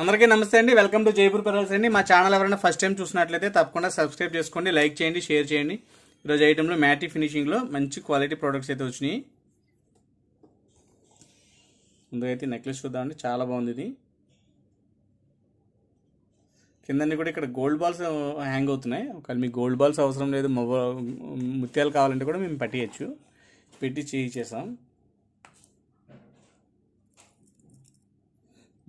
అందరికీ నమస్తే అండి. వెల్కమ్ టు జైపూర్ పెరల్స్ అండి. మా ఛానల్ ఎవరైనా ఫస్ట్ టైం చూసినట్లయితే తప్పకుండా సబ్స్క్రైబ్ చేసుకోండి లైక్ చేయండి షేర్ చేయండి. ఈరోజు ఐటెంలో మ్యాటీ ఫినిషింగ్లో మంచి క్వాలిటీ ప్రోడక్ట్స్ అయితే వచ్చినాయి. ముందుగా అయితే నెక్లెస్ చూద్దామండి. చాలా బాగుంది ఇది. కిందన్నీ కూడా ఇక్కడ గోల్డ్ బాల్స్ హ్యాంగ్ అవుతున్నాయి. ఒకవేళ మీకు గోల్డ్ బాల్స్ అవసరం లేదు మొబ ముత్యాలు కావాలంటే కూడా మేము పట్టియచ్చు. పెట్టి చేయించేసాం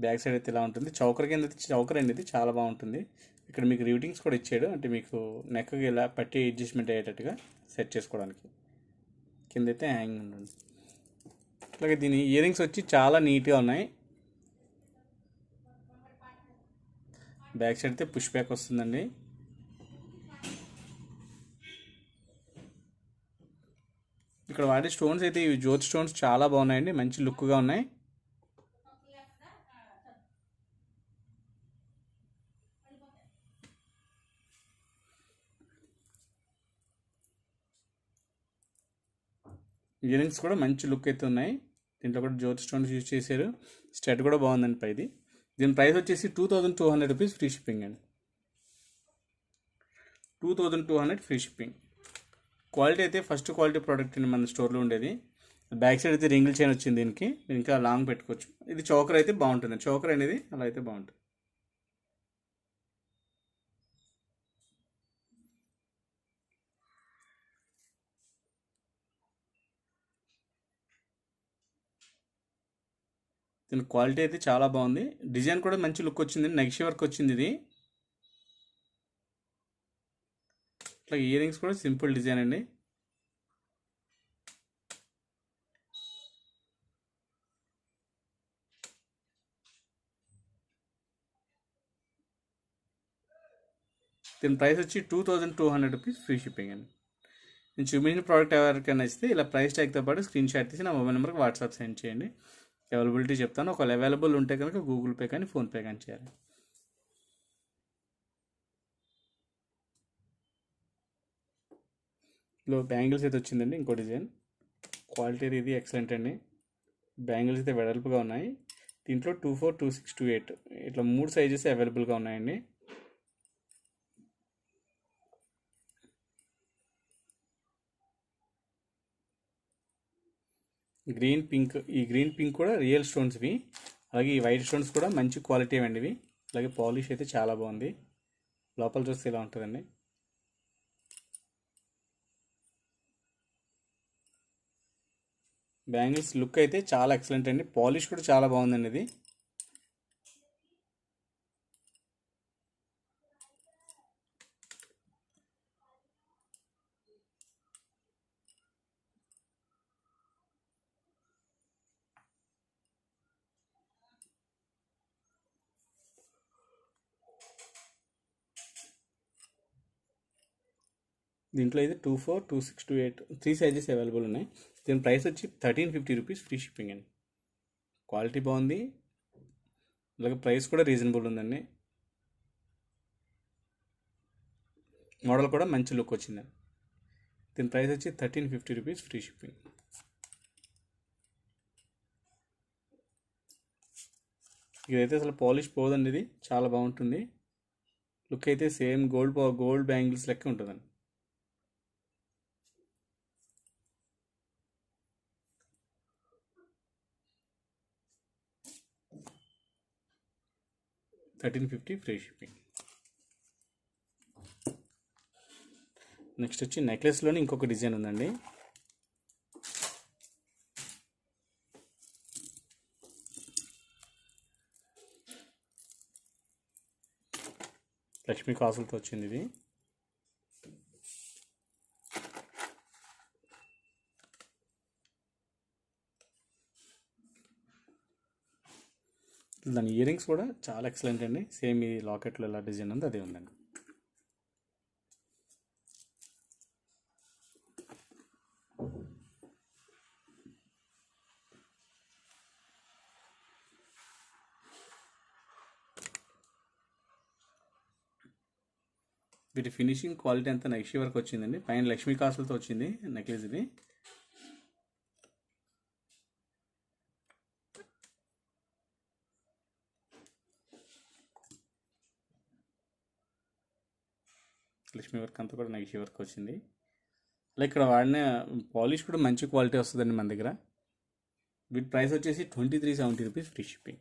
బ్యాక్ సైడ్ అయితే ఇలా ఉంటుంది. చౌకర్ కింద అయితే చౌకర్ అండి ఇది చాలా బాగుంటుంది. ఇక్కడ మీకు రివిటింగ్స్ కూడా ఇచ్చాడు. అంటే మీకు నెక్కకి ఇలా పట్టి అడ్జస్ట్మెంట్ అయ్యేటట్టుగా సెట్ చేసుకోవడానికి. కింద అయితే హ్యాంగ్ ఉంటుంది. అలాగే దీని ఇయరింగ్స్ వచ్చి చాలా నీట్గా ఉన్నాయి. బ్యాక్ సైడ్ అయితే పుష్ బ్యాక్ వస్తుందండి. ఇక్కడ వాడే స్టోన్స్ అయితే ఇవి జ్యోతి స్టోన్స్ చాలా బాగున్నాయండి. మంచి లుక్గా ఉన్నాయి. ఇయరింగ్స్ కూడా మంచి లుక్ అయితే ఉన్నాయి. దీంట్లో కూడా జ్యోతి స్టోన్స్ యూజ్ చేశారు. స్టెట్ కూడా బాగుందండి పైది దీని ప్రైస్ వచ్చేసి two thousand two hundred rupees free shipping అండి. Two thousand two hundred free shipping quality అయితే ఫస్ట్ క్వాలిటీ ప్రోడక్ట్ అండి మన స్టోర్లో ఉండేది. బ్యాక్ సైడ్ అయితే రింగిల్ చైన్ వచ్చింది దీనికి. ఇంకా లాంగ్ పెట్టుకోవచ్చు. ఇది చోకర్ అయితే బాగుంటుంది చోకర్ అనేది అలా అయితే బాగుంటుంది. దీని క్వాలిటీ అయితే చాలా బాగుంది. డిజైన్ కూడా మంచి లుక్ వచ్చింది. నెక్స్ట్ వర్క్ వచ్చింది ఇది. ఇట్లా ఇయర్ రింగ్స్ కూడా సింపుల్ డిజైన్ అండి. దీని ప్రైస్ వచ్చి two thousand two hundred rupees free shipping అండి. నేను చూపించిన ప్రోడక్ట్ ఎవరికైనా నచ్చితే ఇలా ప్రైస్ ట్యాగ్తో పాటు స్క్రీన్ షాట్ తీసి నా మొబైల్ నెంబర్కి వాట్సాప్ సెండ్ చేయండి. అవైలబిలిటీ చెప్తాను. ఒకవేళ అవైలబుల్ ఉంటే కనుక గూగుల్ పే కానీ ఫోన్పే కానీ చేయాలి. లో బ్యాంగిల్స్ అయితే వచ్చిందండి ఇంకో డిజైన్ క్వాలిటీ ఇది ఎక్సలెంట్ అండి. బ్యాంగిల్స్ అయితే వెడల్పుగా ఉన్నాయి. దీంట్లో two four two six two eight ఇట్లా మూడు సైజెస్ అవైలబుల్గా ఉన్నాయండి. గ్రీన్ పింక్ ఈ గ్రీన్ పింక్ కూడా రియల్ స్టోన్స్ ఇవి అలాగే ఈ వైట్ స్టోన్స్ కూడా మంచి క్వాలిటీ అండి ఇవి అలాగే పాలిష్ అయితే చాలా బాగుంది. లోపల చూస్తే ఇలా ఉంటుందండి. బ్యాంగిల్స్ లుక్ అయితే చాలా ఎక్సలెంట్ అండి. పాలిష్ కూడా చాలా బాగుందండి ఇది. దీంట్లో అయితే two four two six two eight three sizes available ఉన్నాయి. దీని ప్రైస్ వచ్చి thirteen fifty rupees free shipping అండి. క్వాలిటీ బాగుంది. అలాగే ప్రైస్ కూడా రీజనబుల్ ఉందండి. మోడల్ కూడా మంచి లుక్ వచ్చిందండి దీని ప్రైస్ వచ్చి thirteen fifty rupees free shipping ఇదైతే అసలు పాలిష్ పోదండి ఇది. చాలా బాగుంటుంది. లుక్ అయితే సేమ్ గోల్డ్ గోల్డ్ బ్యాంగిల్స్ లెక్క ఉంటుందండి. Thirteen fifty free shipping. Next వచ్చి నెక్లెస్లోని ఇంకొక డిజైన్ ఉందండి. లక్ష్మీ కాసులతో వచ్చింది ఇది. దాని ఇయరింగ్స్ కూడా చాలా ఎక్సలెంట్ అండి. సేమ్ ఈ లాకెట్లో ఎలా డిజైన్ ఉంది అదే ఉందండి. వీటి ఫినిషింగ్ క్వాలిటీ అంతా నెక్స్ట్ వరకు వచ్చిందండి. పైన లక్ష్మీ కాసులతో వచ్చింది నెక్లెస్ ఇది. లక్ష్మీ వర్క్ అంతా కూడా నగిషి వర్క్ వచ్చింది. అలా ఇక్కడ వాడిన పాలిష్ కూడా మంచి క్వాలిటీ వస్తుందండి మన దగ్గర. వీటి ప్రైస్ వచ్చేసి twenty three seventy rupees free shipping.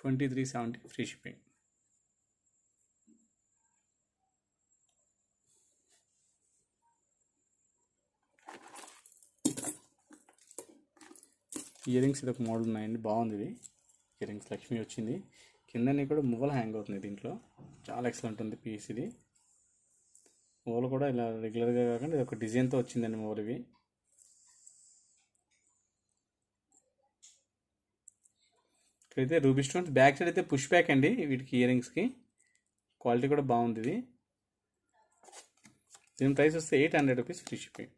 Twenty three seventy free shipping. Earrings ఇది ఒక మోడల్ ఉన్నాయండి బాగుంది ఇది. ఇయర్ రింగ్స్ లక్ష్మి వచ్చింది. కిందనే కూడా మువ్వలు హ్యాంగ్ అవుతుంది దీంట్లో. చాలా ఎక్సలెంట్ ఉంది పీస్ ఇది. మువ్వలు కూడా ఇలా రెగ్యులర్గా కాకుండా ఇది ఒక డిజైన్తో వచ్చిందండి మువ్వలు ఇవి. ఇక్కడైతే రూబీ స్టోన్స్ బ్యాక్ సైడ్ అయితే పుష్ బ్యాక్ అండి వీటికి ఇయర్ రింగ్స్కి క్వాలిటీ కూడా బాగుంది ఇది. దీని ప్రైస్ వస్తే eight hundred rupees free shipping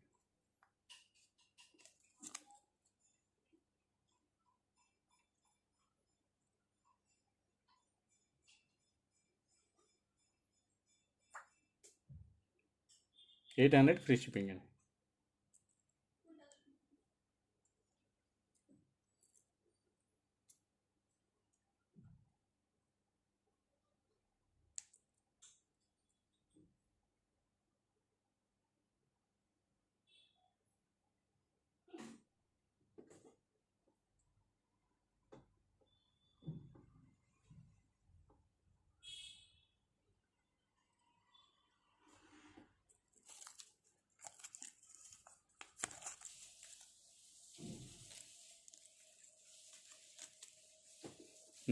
eight hundred free shipping అండి.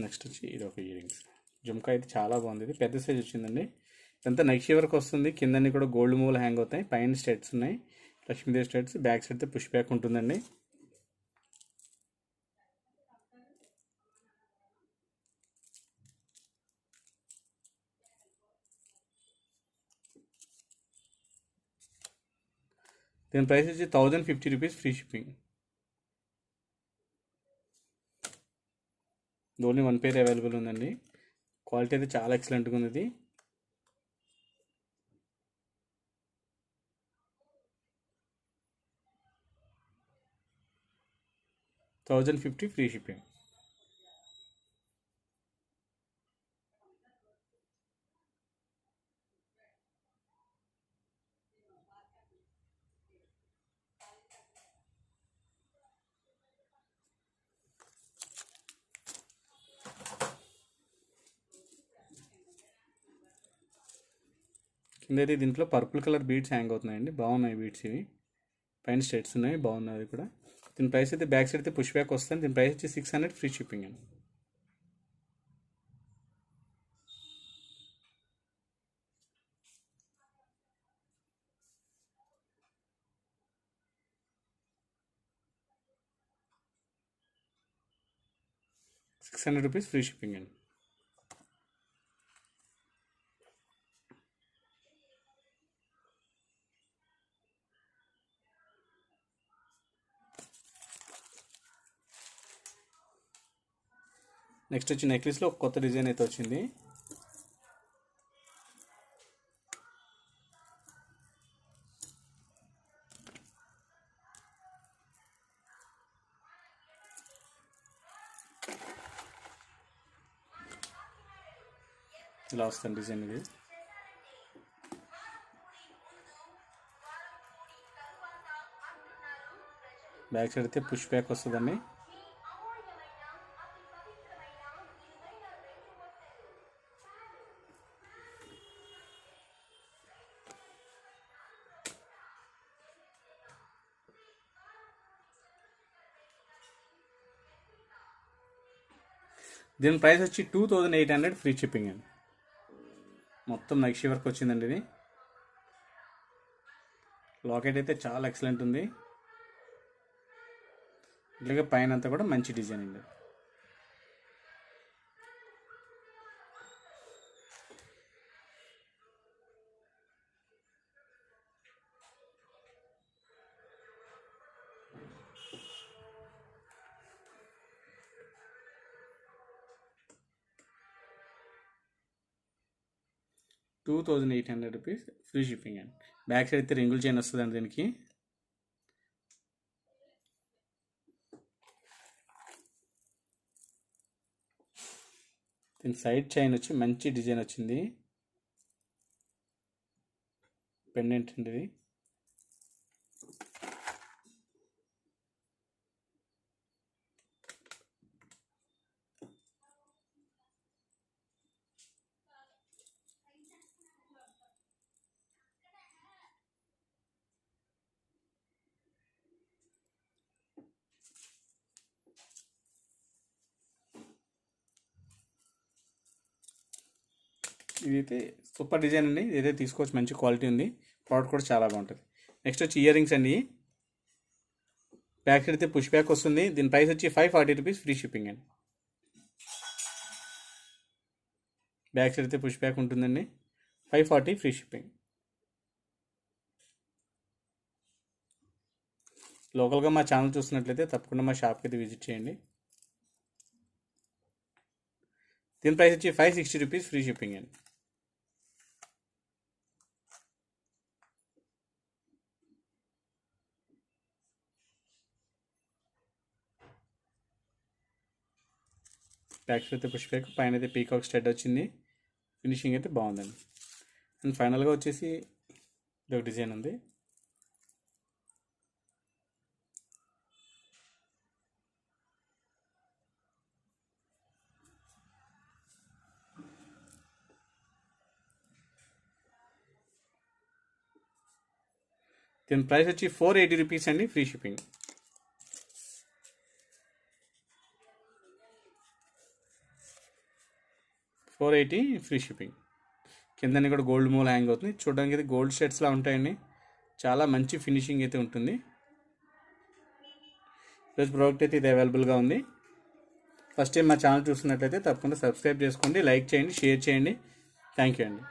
నెక్స్ట్ వచ్చి ఇది ఒక ఇయర్ రింగ్స్ జుమ్కా అయితే చాలా బాగుంది. ఇది పెద్ద సైజ్ వచ్చిందండి. ఇదంతా నక్షి వరకు వస్తుంది. కిందన్నీ కూడా గోల్డ్ మూలు హ్యాంగ్ అవుతాయి. పైన స్టెట్స్ ఉన్నాయి. లక్ష్మీదేవి స్టెట్స్ బ్యాక్ సైడ్ అయితే పుష్ బ్యాక్ ఉంటుందండి. దీని ప్రైస్ వచ్చి thousand fifty rupees free shipping only one pair available ఉందండి. క్వాలిటీ అయితే చాలా ఎక్సలెంట్గా ఉంది ఇది. థౌజండ్ ఫిఫ్టీ ఫ్రీ షిప్పింగ్ కింద దీంట్లో పర్పుల్ కలర్ బీడ్స్ హ్యాంగ్ అవుతున్నాయండి. బాగున్నాయి బీడ్స్ ఇవి. పైన స్టేట్స్ ఉన్నాయి. బాగున్నాయి కూడా. దీని ప్రైస్ అయితే బ్యాక్ సైడ్ అయితే పుష్ బ్యాక్ వస్తుంది. దీని ప్రైస్ వచ్చి సిక్స్ హండ్రెడ్ ఫ్రీ షిప్పింగ్ అండి. Six hundred rupees free shipping అండి. నెక్స్ట్ వచ్చి నెక్లెస్లో ఒక కొత్త డిజైన్ అయితే వచ్చింది. ఇలా వస్తుంది డిజైన్ ఇది. బ్యాక్ సైడ్ అయితే పుష్ బ్యాక్ వస్తుందండి. దీని ప్రైస్ వచ్చి two thousand eight hundred free shipping అండి. మొత్తం నక్షి వర్క్ వచ్చిందండి ఇది. లాకెట్ అయితే చాలా ఎక్సలెంట్ ఉంది. ఇట్లాగే పైన అంతా కూడా మంచి డిజైన్ అండి. Two thousand eight hundred rupees free shipping అండి. బ్యాక్ సైడ్ అయితే రింగుల్ చైన్ వస్తుందండి దీనికి. దీని సైడ్ చైన్ వచ్చి మంచి డిజైన్ వచ్చింది. పెండెంట్ అండి ఇది. ఇదైతే సూపర్ డిజైన్ అండి. ఇదైతే తీసుకోవచ్చు. మంచి క్వాలిటీ ఉంది. ప్రోడక్ట్ కూడా చాలా బాగుంటుంది. నెక్స్ట్ వచ్చి ఇయర్ రింగ్స్ అండి. బ్యాక్ సైడ్ అయితే పుష్ బ్యాక్ వస్తుంది. దీని ప్రైస్ వచ్చి five forty rupees free shipping అండి. బ్యాక్ సైడ్ అయితే పుష్ బ్యాక్ ఉంటుందండి. Five forty free shipping. లోకల్గా మా ఛానల్ చూస్తున్నట్లయితే తప్పకుండా మా షాప్కి అయితే విజిట్ చేయండి. దీని ప్రైస్ వచ్చి five sixty rupees free shipping అండి. బ్యాక్స్ అయితే పుష్ బ్యాక్ పైన అయితే పీకాక్ స్టెడ్ వచ్చింది. ఫినిషింగ్ అయితే బాగుందండి. అండ్ ఫైనల్గా వచ్చేసి ఇదొక ఒక డిజైన్ ఉంది. దీని ప్రైస్ వచ్చి ఫోర్ ఎయిటీ రూపీస్ అండి free shipping four eighty free shipping. కిందని కూడా గోల్డ్ మూల హ్యాంగ్ అవుతుంది. చూడడానికి అయితే గోల్డ్ షేడ్స్లా ఉంటాయండి. చాలా మంచి ఫినిషింగ్ అయితే ఉంటుంది. ఈరోజు ప్రోడక్ట్ అయితే ఇది అవైలబుల్గా ఉంది. ఫస్ట్ టైం మా ఛానల్ చూస్తున్నట్లయితే తప్పకుండా సబ్స్క్రైబ్ చేసుకోండి లైక్ చేయండి షేర్ చేయండి. థ్యాంక్ యూ అండి.